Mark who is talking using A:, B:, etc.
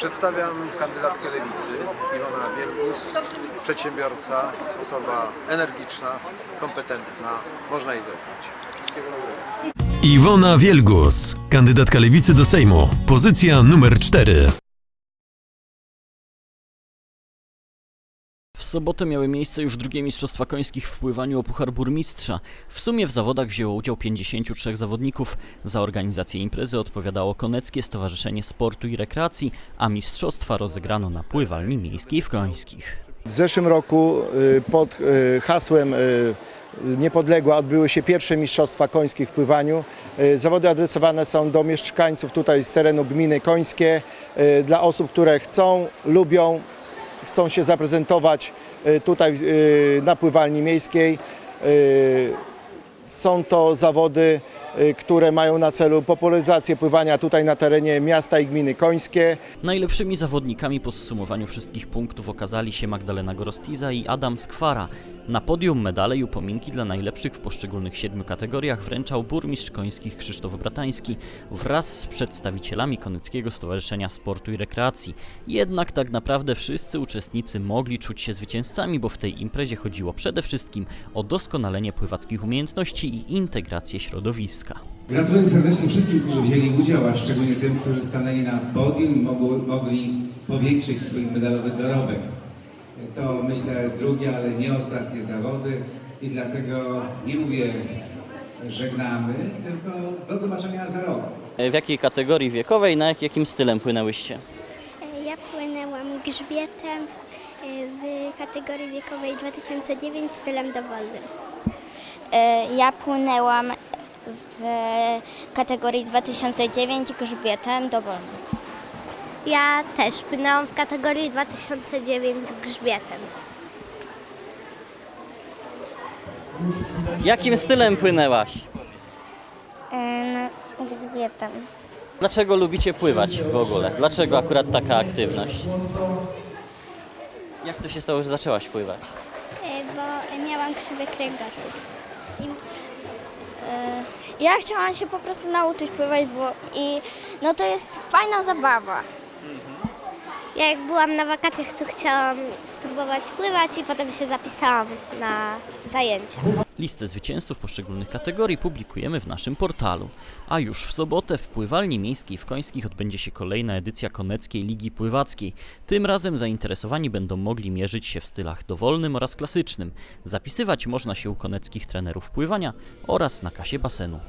A: Przedstawiam kandydatkę Lewicy, Iwona Wielgus, przedsiębiorca, osoba energiczna, kompetentna, można jej zaufać.
B: Iwona Wielgus, kandydatka lewicy do Sejmu, pozycja numer 4.
C: sobotę miały miejsce już drugie Mistrzostwa Końskich w pływaniu o Puchar Burmistrza. W sumie w zawodach wzięło udział 53 zawodników. Za organizację imprezy odpowiadało Koneckie Stowarzyszenie Sportu i Rekreacji, a mistrzostwa rozegrano na pływalni miejskiej w Końskich.
D: W zeszłym roku y, pod y, hasłem y, Niepodległa odbyły się pierwsze Mistrzostwa Końskich w pływaniu. Zawody adresowane są do mieszkańców tutaj z terenu gminy Końskie, dla osób, które chcą, lubią, chcą się zaprezentować tutaj y, na pływalni miejskiej. Y, Są to zawody, y, które mają na celu popularyzację pływania tutaj na terenie miasta i gminy Końskie.
C: Najlepszymi zawodnikami po zsumowaniu wszystkich punktów okazali się Magdalena Gorostiza i Adam Skwara. Na podium medale i upominki dla najlepszych w poszczególnych siedmiu kategoriach wręczał burmistrz końskich Krzysztof Bratański wraz z przedstawicielami Koneckiego Stowarzyszenia Sportu i Rekreacji. Jednak tak naprawdę wszyscy uczestnicy mogli czuć się zwycięzcami, bo w tej imprezie chodziło przede wszystkim o doskonalenie pływackich umiejętności i integrację środowiska.
E: Gratuluję serdecznie wszystkim, którzy wzięli udział, a szczególnie tym, którzy stanęli na podium i mogło, mogli powiększyć swój medalowy dorobek. To myślę drugie, ale nie ostatnie zawody i dlatego nie mówię żegnamy, tylko do zobaczenia za rok.
C: W jakiej kategorii wiekowej, na jak, jakim stylem płynęłyście?
F: Ja płynęłam grzbietem y, w kategorii wiekowej 2009 stylem dowolnym.
G: E, Ja płynęłam w kategorii 2009 grzbietem dowolnym.
F: Ja też płynęłam w kategorii 2009 grzbietem.
C: Jakim stylem płynęłaś?
G: No, grzbietem.
C: Dlaczego lubicie pływać w ogóle? Dlaczego akurat taka aktywność? Jak to się stało, że zaczęłaś pływać?
F: Y, Bo miałam krzywy kręgosłup.
G: Ja chciałam się po prostu nauczyć pływać, bo i no to jest fajna zabawa.
F: Ja jak byłam na wakacjach, to chciałam spróbować pływać i potem się zapisałam na zajęcia.
C: Listę zwycięzców poszczególnych kategorii publikujemy w naszym portalu. A już w sobotę w Pływalni Miejskiej w Końskich odbędzie się kolejna edycja Koneckiej Ligi Pływackiej. Tym razem zainteresowani będą mogli mierzyć się w stylach dowolnym oraz klasycznym. Zapisywać można się u koneckich trenerów pływania oraz na kasie basenu.